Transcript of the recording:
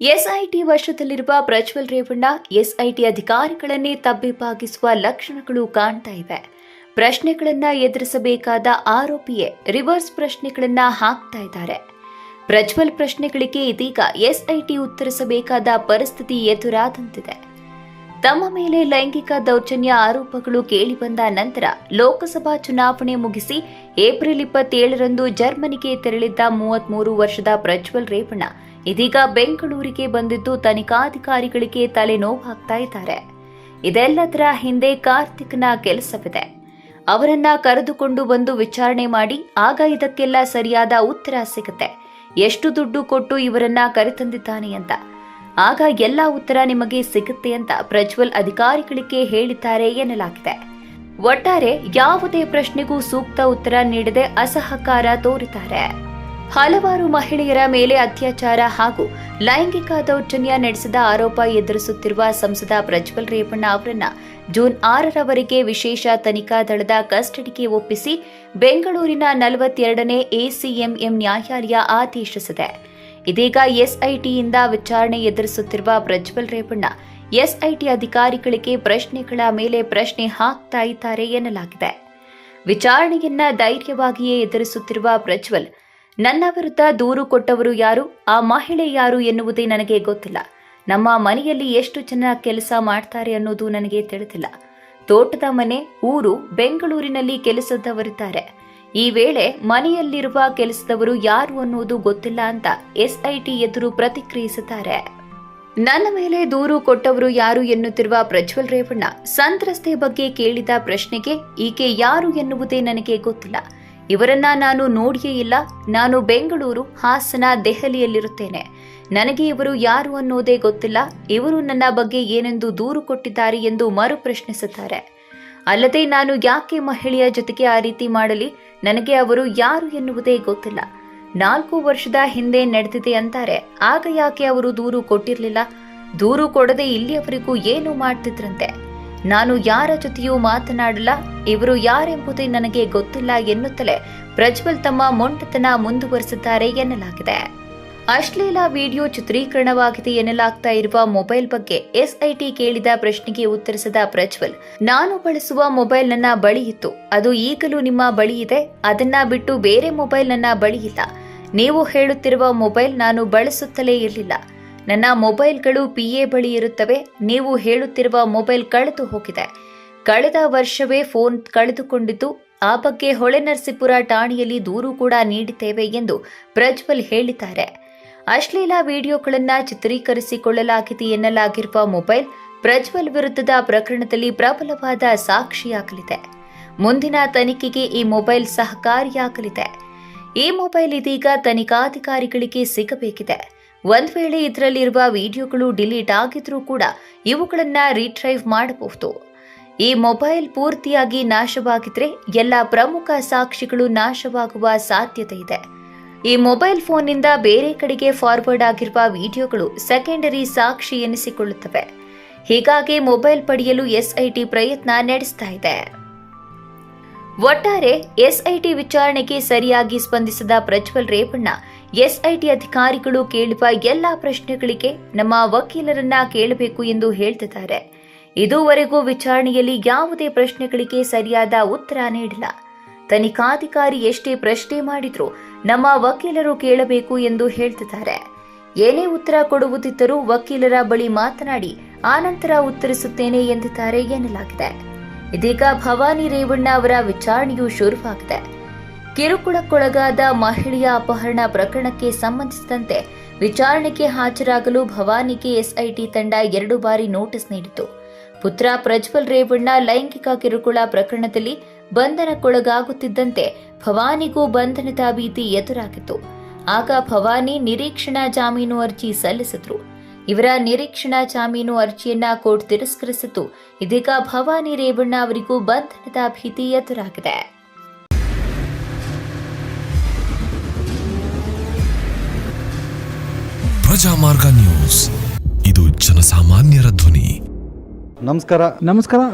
SIT ವಶದಲ್ಲಿರುವ Prajwal Revanna SIT ಅಧಿಕಾರಿಗಳನ್ನೇ ತಬ್ಬಿಬ್ಬಾಗಿಸುವ ಲಕ್ಷಣಗಳು ಕಾಣ್ತಾ ಇವೆ. ಪ್ರಶ್ನೆಗಳನ್ನ ಎದುರಿಸಬೇಕಾದ ಆರೋಪಿಯೇ ರಿವರ್ಸ್ ಪ್ರಶ್ನೆಗಳನ್ನ ಹಾಕ್ತಾ ಇದ್ದಾರೆ. ಪ್ರಜ್ವಲ್ ಪ್ರಶ್ನೆಗಳಿಗೆ ಇದೀಗ ಎಸ್ಐಟಿ ಉತ್ತರಿಸಬೇಕಾದ ಪರಿಸ್ಥಿತಿ ಎದುರಾದಂತಿದೆ. ತಮ್ಮ ಮೇಲೆ ಲೈಂಗಿಕ ದೌರ್ಜನ್ಯ ಆರೋಪಗಳು ಕೇಳಿಬಂದ ನಂತರ ಲೋಕಸಭಾ ಚುನಾವಣೆ ಮುಗಿಸಿ ಏಪ್ರಿಲ್ ಇಪ್ಪತ್ತೇಳರಂದು ಜರ್ಮನಿಗೆ ತೆರಳಿದ್ದ ಮೂವತ್ಮೂರು ವರ್ಷದ ಪ್ರಜ್ವಲ್ ರೇವಣ್ಣ ಇದೀಗ ಬೆಂಗಳೂರಿಗೆ ಬಂದಿದ್ದು ತನಿಖಾಧಿಕಾರಿಗಳಿಗೆ ತಲೆನೋವಾಗ್ತಾ ಇದ್ದಾರೆ. ಇದೆಲ್ಲದರ ಹಿಂದೆ ಕಾರ್ತಿಕ್ನ ಕೆಲಸವಿದೆ. ಅವರನ್ನ ಕರೆದುಕೊಂಡು ಬಂದು ವಿಚಾರಣೆ ಮಾಡಿ ಆಗ ಇದಕ್ಕೆಲ್ಲ ಸರಿಯಾದ ಉತ್ತರ ಸಿಗುತ್ತೆ. ಎಷ್ಟು ದುಡ್ಡು ಕೊಟ್ಟು ಇವರನ್ನ ಕರೆತಂದಿದ್ದಾನೆ ಅಂತ. ಆಗ ಎಲ್ಲ ಉತ್ತರ ನಿಮಗೆ ಸಿಗುತ್ತೆ ಅಂತ ಪ್ರಜ್ವಲ್ ಅಧಿಕಾರಿಗಳಿಗೆ ಹೇಳಿದ್ದಾರೆ ಎನ್ನಲಾಗಿದೆ. ಒಟ್ಟಾರೆ ಯಾವುದೇ ಪ್ರಶ್ನೆಗೂ ಸೂಕ್ತ ಉತ್ತರ ನೀಡದೆ ಅಸಹಕಾರ ತೋರಿದ್ದಾರೆ. ಹಲವಾರು ಮಹಿಳೆಯರ ಮೇಲೆ ಅತ್ಯಾಚಾರ ಹಾಗೂ ಲೈಂಗಿಕ ದೌರ್ಜನ್ಯ ನಡೆಸಿದ ಆರೋಪ ಎದುರಿಸುತ್ತಿರುವ ಸಂಸದ ಪ್ರಜ್ವಲ್ ರೇವಣ್ಣ ಅವರನ್ನ ಜೂನ್ ಆರರವರೆಗೆ ವಿಶೇಷ ತನಿಖಾ ದಳದ ಕಸ್ಟಡಿಗೆ ಒಪ್ಪಿಸಿ ಬೆಂಗಳೂರಿನ ನಲವತ್ತೆರಡನೇ ಎಸಿಎಂಎಂ ನ್ಯಾಯಾಲಯ ಆದೇಶಿಸಿದೆ. ಇದೀಗ ಎಸ್ಐಟಿಯಿಂದ ವಿಚಾರಣೆ ಎದುರಿಸುತ್ತಿರುವ ಪ್ರಜ್ವಲ್ ರೇವಣ್ಣ, ಎಸ್ಐಟಿ ಅಧಿಕಾರಿಗಳಿಗೆ ಪ್ರಶ್ನೆಗಳ ಮೇಲೆ ಪ್ರಶ್ನೆ ಹಾಕ್ತಾ ಇದ್ದಾರೆ ಎನ್ನಲಾಗಿದೆ. ವಿಚಾರಣೆಯನ್ನ ಧೈರ್ಯವಾಗಿಯೇ ಎದುರಿಸುತ್ತಿರುವ ಪ್ರಜ್ವಲ್, ನನ್ನ ವಿರುದ್ಧ ದೂರು ಕೊಟ್ಟವರು ಯಾರು, ಆ ಮಹಿಳೆ ಯಾರು ಎನ್ನುವುದೇ ನನಗೆ ಗೊತ್ತಿಲ್ಲ. ನಮ್ಮ ಮನೆಯಲ್ಲಿ ಎಷ್ಟು ಜನ ಕೆಲಸ ಮಾಡ್ತಾರೆ ಅನ್ನೋದು ನನಗೆ ತಿಳಿದಿಲ್ಲ. ತೋಟದ ಮನೆ, ಊರು, ಬೆಂಗಳೂರಿನಲ್ಲಿ ಕೆಲಸದವರಿದ್ದಾರೆ. ಈ ವೇಳೆ ಮನೆಯಲ್ಲಿರುವ ಕೆಲಸದವರು ಯಾರು ಅನ್ನುವುದು ಗೊತ್ತಿಲ್ಲ ಅಂತ ಎಸ್ಐಟಿ ಎದುರು ಪ್ರತಿಕ್ರಿಯಿಸುತ್ತಾರೆ. ನನ್ನ ಮೇಲೆ ದೂರು ಕೊಟ್ಟವರು ಯಾರು ಎನ್ನುತ್ತಿರುವ ಪ್ರಜ್ವಲ್ ರೇವಣ್ಣ ಸಂತ್ರಸ್ತೆ ಬಗ್ಗೆ ಕೇಳಿದ ಪ್ರಶ್ನೆಗೆ ಈಕೆ ಯಾರು ಎನ್ನುವುದೇ ನನಗೆ ಗೊತ್ತಿಲ್ಲ. ಇವರನ್ನ ನಾನು ನೋಡಿಯೇ ಇಲ್ಲ. ನಾನು ಬೆಂಗಳೂರು, ಹಾಸನ, ದೆಹಲಿಯಲ್ಲಿರುತ್ತೇನೆ. ನನಗೆ ಇವರು ಯಾರು ಅನ್ನೋದೇ ಗೊತ್ತಿಲ್ಲ. ಇವರು ನನ್ನ ಬಗ್ಗೆ ಏನೆಂದು ದೂರು ಕೊಟ್ಟಿದ್ದಾರೆ ಎಂದು ಮರು ಪ್ರಶ್ನಿಸುತ್ತಾರೆ ಅಲ್ಲದೆ ನಾನು ಯಾಕೆ ಮಹಿಳೆಯ ಜೊತೆಗೆ ಆ ರೀತಿ ಮಾಡಲಿ? ನನಗೆ ಅವರು ಯಾರು ಎನ್ನುವುದೇ ಗೊತ್ತಿಲ್ಲ. ನಾಲ್ಕು ವರ್ಷದ ಹಿಂದೆ ನಡೆದಿದೆ ಅಂತಾರೆ. ಆಗ ಯಾಕೆ ಅವರು ದೂರು ಕೊಟ್ಟಿರಲಿಲ್ಲ? ದೂರು ಕೊಡದೆ ಇಲ್ಲಿಯವರೆಗೂ ಏನು ಮಾಡ್ತಿದ್ರಂತೆ? ನಾನು ಯಾರ ಜೊತೆಯೂ ಮಾತನಾಡಲ್ಲ. ಇವರು ಯಾರೆಂಬುದೇ ನನಗೆ ಗೊತ್ತಿಲ್ಲ ಎನ್ನುತ್ತಲೇ ಪ್ರಜ್ವಲ್ ತಮ್ಮ ಮೊಂಟತನ ಮುಂದುವರಿಸಿದ್ದಾರೆ ಎನ್ನಲಾಗಿದೆ. ಅಶ್ಲೀಲ ವಿಡಿಯೋ ಚಿತ್ರೀಕರಣವಾಗಿದೆ ಎನ್ನಲಾಗ್ತಾ ಇರುವ ಮೊಬೈಲ್ ಬಗ್ಗೆ ಎಸ್ಐಟಿ ಕೇಳಿದ ಪ್ರಶ್ನೆಗೆ ಉತ್ತರಿಸಿದ ಪ್ರಜ್ವಲ್, ನಾನು ಬಳಸುವ ಮೊಬೈಲ್ ನನ್ನ ಬಳಿ ಇತ್ತು. ಅದು ಈಗಲೂ ನಿಮ್ಮ ಬಳಿ ಇದೆ. ಅದನ್ನ ಬಿಟ್ಟು ಬೇರೆ ಮೊಬೈಲ್ ನನ್ನ ಬಳಿ ಇಲ್ಲ. ನೀವು ಹೇಳುತ್ತಿರುವ ಮೊಬೈಲ್ ನಾನು ಬಳಸುತ್ತಲೇ ಇರಲಿಲ್ಲ. ನನ್ನ ಮೊಬೈಲ್ಗಳು ಪಿಎ ಬಳಿ ಇರುತ್ತವೆ. ನೀವು ಹೇಳುತ್ತಿರುವ ಮೊಬೈಲ್ ಕಳೆದು ಹೋಗಿದೆ. ಕಳೆದ ವರ್ಷವೇ ಫೋನ್ ಕಳೆದುಕೊಂಡಿದ್ದು. ಆ ಬಗ್ಗೆ ಹೊಳೆನರಸೀಪುರ ಠಾಣೆಯಲ್ಲಿ ದೂರು ಕೂಡ ನೀಡಿದ್ದೇವೆ ಎಂದು ಪ್ರಜ್ವಲ್ ಹೇಳಿದ್ದಾರೆ. ಅಶ್ಲೀಲ ವಿಡಿಯೋಗಳನ್ನ ಚಿತ್ರೀಕರಿಸಿಕೊಳ್ಳಲಾಗಿದೆ ಎನ್ನಲಾಗಿರುವ ಮೊಬೈಲ್ ಪ್ರಜ್ವಲ್ ವಿರುದ್ಧದ ಪ್ರಕರಣದಲ್ಲಿ ಪ್ರಬಲವಾದ ಸಾಕ್ಷಿಯಾಗಲಿದೆ. ಮುಂದಿನ ತನಿಖೆಗೆ ಈ ಮೊಬೈಲ್ ಸಹಕಾರಿಯಾಗಲಿದೆ. ಈ ಮೊಬೈಲ್ ಇದೀಗ ತನಿಖಾಧಿಕಾರಿಗಳಿಗೆ ಸಿಗಬೇಕಿದೆ. ಒಂದು ವೇಳೆ ಇದರಲ್ಲಿರುವ ವಿಡಿಯೋಗಳು ಡಿಲೀಟ್ ಆಗಿದ್ರೂ ಕೂಡ ಇವುಗಳನ್ನ ರೀಟ್ರೈವ್ ಮಾಡಬಹುದು. ಈ ಮೊಬೈಲ್ ಪೂರ್ತಿಯಾಗಿ ನಾಶವಾಗಿದ್ರೆ ಎಲ್ಲ ಪ್ರಮುಖ ಸಾಕ್ಷಿಗಳು ನಾಶವಾಗುವ ಸಾಧ್ಯತೆ ಇದೆ. ಈ ಮೊಬೈಲ್ ಫೋನ್ನಿಂದ ಬೇರೆ ಕಡೆಗೆ ಫಾರ್ವರ್ಡ್ ಆಗಿರುವ ವಿಡಿಯೋಗಳು ಸೆಕೆಂಡರಿ ಸಾಕ್ಷಿ ಎನಿಸಿಕೊಳ್ಳುತ್ತವೆ. ಹೀಗಾಗಿ ಮೊಬೈಲ್ ಪಡೆಯಲು ಎಸ್ಐಟಿ ಪ್ರಯತ್ನ ನಡೆಸ್ತಾ ಇದೆ. ಒಟ್ಟಾರೆ ಎಸ್ಐಟಿ ವಿಚಾರಣೆಗೆ ಸರಿಯಾಗಿ ಸ್ಪಂದಿಸಿದ ಪ್ರಜ್ವಲ್ ರೇಪಣ್ಣ ಎಸ್ಐಟಿ ಅಧಿಕಾರಿಗಳು ಕೇಳುವ ಎಲ್ಲಾ ಪ್ರಶ್ನೆಗಳಿಗೆ ನಮ್ಮ ವಕೀಲರನ್ನ ಕೇಳಬೇಕು ಎಂದು ಹೇಳ್ತಿದ್ದಾರೆ. ಇದುವರೆಗೂ ವಿಚಾರಣೆಯಲ್ಲಿ ಯಾವುದೇ ಪ್ರಶ್ನೆಗಳಿಗೆ ಸರಿಯಾದ ಉತ್ತರ ನೀಡಿಲ್ಲ. ತನಿಖಾಧಿಕಾರಿ ಎಷ್ಟೇ ಪ್ರಶ್ನೆ ಮಾಡಿದ್ರು ನಮ್ಮ ವಕೀಲರು ಕೇಳಬೇಕು ಎಂದು ಹೇಳ್ತಿದ್ದಾರೆ. ಏನೇ ಉತ್ತರ ಕೊಡುವುದಿದ್ದರೂ ವಕೀಲರ ಬಳಿ ಮಾತನಾಡಿ ಆನಂತರ ಉತ್ತರಿಸುತ್ತೇನೆ ಎಂದಿದ್ದಾರೆ ಎನ್ನಲಾಗಿದೆ. ಇದೀಗ ಭವಾನಿ ರೇವಣ್ಣ ಅವರ ವಿಚಾರಣೆಯು ಶುರುವಾಗಿದೆ. ಕಿರುಕುಳಕ್ಕೊಳಗಾದ ಮಹಿಳೆಯ ಅಪಹರಣ ಪ್ರಕರಣಕ್ಕೆ ಸಂಬಂಧಿಸಿದಂತೆ ವಿಚಾರಣೆಗೆ ಹಾಜರಾಗಲು ಭವಾನಿಗೆ ಎಸ್ಐಟಿ ತಂಡ ಎರಡು ಬಾರಿ ನೋಟಿಸ್ ನೀಡಿತು ಪುತ್ರ ಪ್ರಜ್ವಲ್ ರೇವಣ್ಣ ಲೈಂಗಿಕ ಕಿರುಕುಳ ಪ್ರಕರಣದಲ್ಲಿ ಬಂಧನಕ್ಕೊಳಗಾಗುತ್ತಿದ್ದಂತೆ ಭವಾನಿಗೂ ಬಂಧನದ ಭೀತಿ ಎದುರಾಗಿತ್ತು. ಆಗ ಭವಾನಿ ನಿರೀಕ್ಷಣಾ ಜಾಮೀನು ಅರ್ಜಿ ಸಲ್ಲಿಸಿದ್ರು. ಇವರ ನಿರೀಕ್ಷಣಾ ಜಾಮೀನು ಅರ್ಜಿಯನ್ನ ಕೋರ್ಟ್ ತಿರಸ್ಕರಿಸಿತು ಇದೀಗ ಭವಾನಿ ರೇವಣ್ಣ ಅವರಿಗೂ ಬಂಧನದ ಭೀತಿ ಎದುರಾಗಿದೆ. ಪ್ರಜಾಮಾರ್ಗ ನ್ಯೂಸ್. ಇದು ಜನಸಾಮಾನ್ಯರ ಧ್ವನಿ. ನಮಸ್ಕಾರ. ನಮಸ್ಕಾರ.